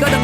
go to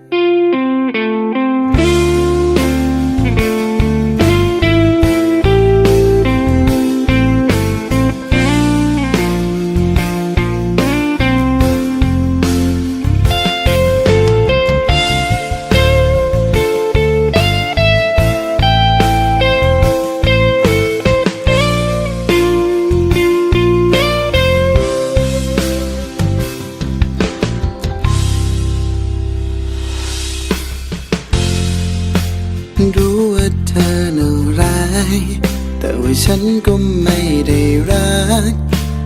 รู้ว่าเธอเนรัยแต่ว่าฉันก็ไม่ได้รัก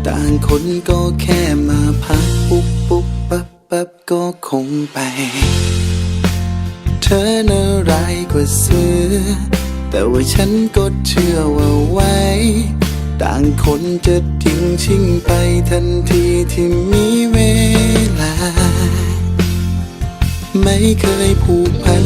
ต่างคนก็แค่มาพักปุ๊บปุ๊บปั๊บปั๊บก็คงไป เธอน่าร้ายกว่าเสือ แต่ว่าฉันก็เชื่อว่าไว้ ต่างคนจะทิ้งชิงไปทันทีที่มีเวลา ไม่เคยผูกพัน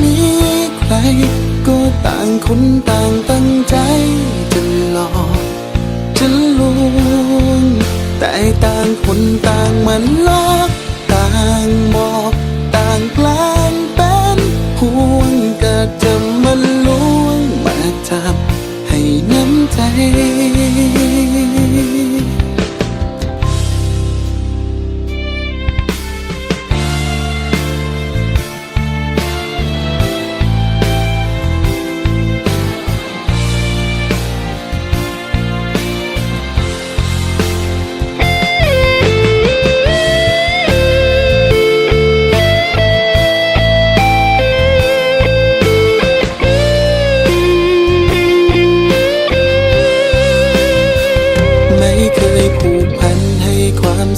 ก็ต่างคนต่างตั้งใจจะหลอกจะลวงแต่ต่างคนต่างมันลอก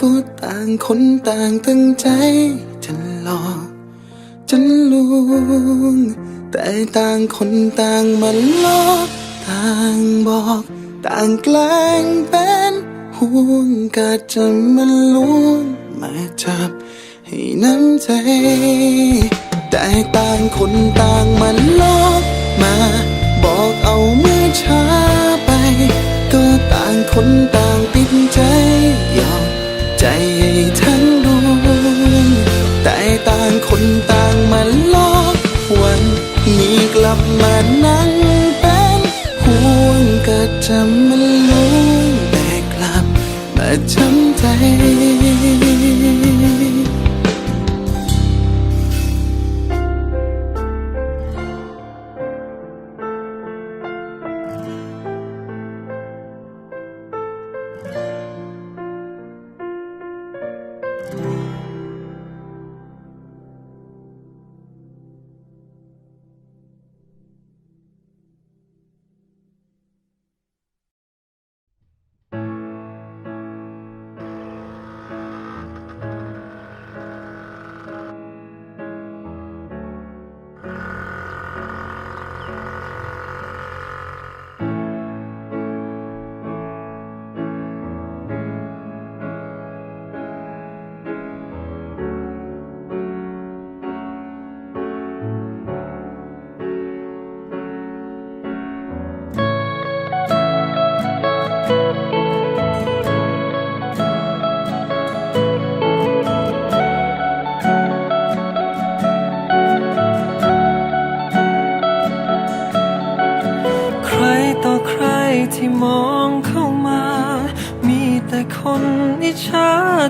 ก็ต่างคนต่างตั้งใจจะหลอกจะลวงแต่ต่างคนต่างมันลอกต่างบอก ต่างแกล้งเป็นห่วงก็จะมันลวงมาจับให้น้ำใจแต่ต่างคนต่างมันลอกมา บอกเอาเมื่อช้าไป ก็ต่างคนต่างติดใจยอม ใจทั้งดวงแต่ต่างคนต่าง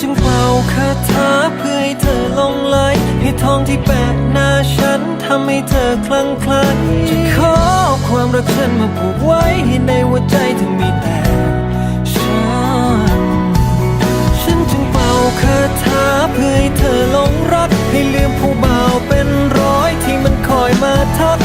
จึงเป่าคาถาเพื่อให้เธอลงไหลให้ทองที่แปะหน้าฉันทำให้เธอคลั่งไคล้จะขอความรักฉันมาผูกไว้ให้ในหัวใจเธอมีแต่ฉัน ฉันจึงเป่าคาถาเพื่อให้เธอหลงรัก ให้ลืมผู้บ่าวเป็นร้อยที่มันคอยมาทัก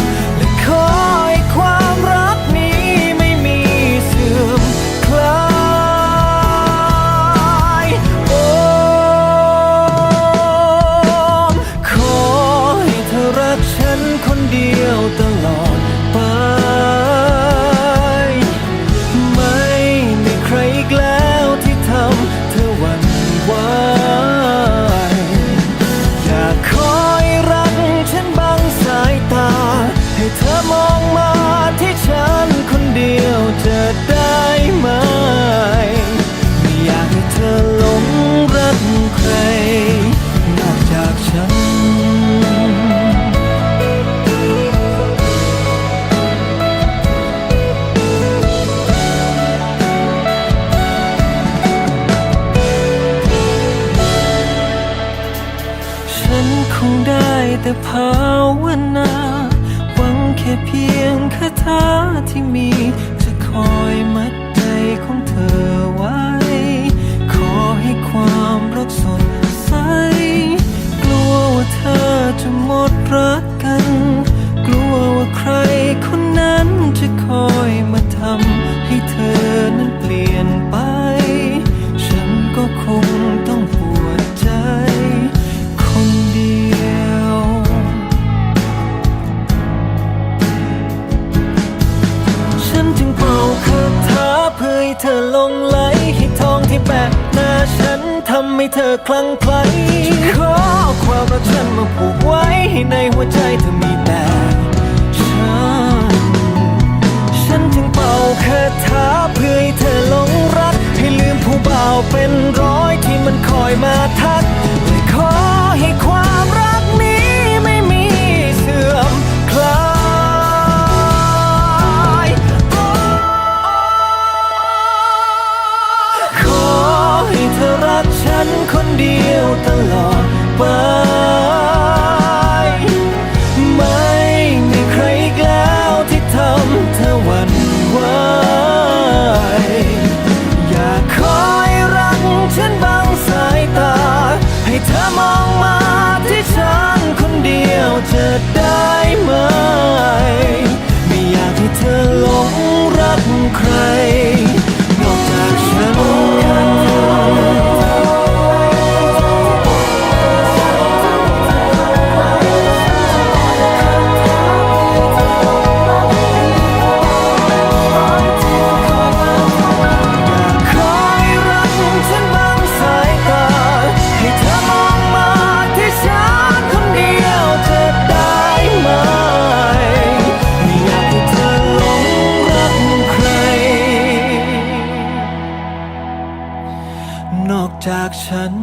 ฉัน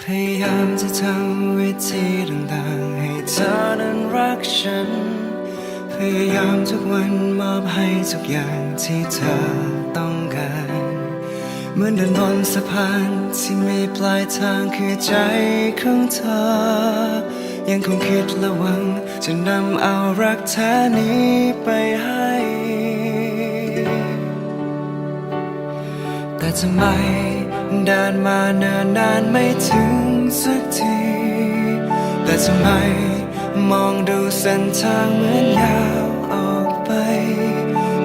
พยายามจะทำวิธีต่างๆ ให้เธอนั้นรักฉัน พยายามทุกวันมอบให้ทุกอย่างที่เธอ เหมือนเดินบนสะพานที่มีปลายทางคือใจของเธอ ยังคงคิดและหวัง จะนำเอารักแท้นี้ไปให้ แต่ทำไมเดินมาเนิ่นนานไม่ถึงสักที แต่ทำไมมองดูเส้นทางเหมือนยาวออกไป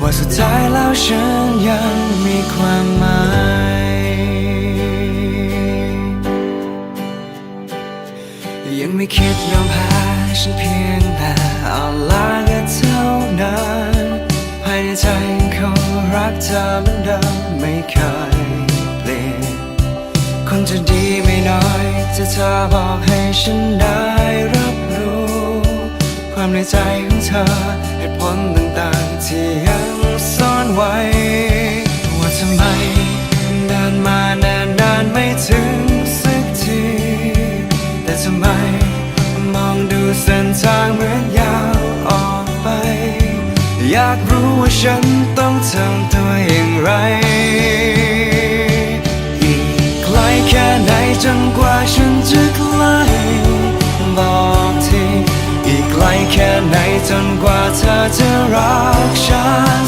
ว่าสุดท้ายแล้วฉันยังมีความหมายยังไม่คิดยอมแพ้ฉันเพียงแต่เอาลากันเท่านั้นภายในใจเธอเหมือนเดิมไม่เคยเปลี่ยนคงจะดีไม่น้อยจะเธอบอกให้ฉันได้รับรู้ ความในใจของเธอเหตุผลต่างๆที่ากรู้ว่าฉันต้องทำตัวอย่างไร อีกไกลแค่ไหนจนกว่าฉันจะใกล้บอกที อีกไกลแค่ไหนจนกว่าเธอจะรักฉัน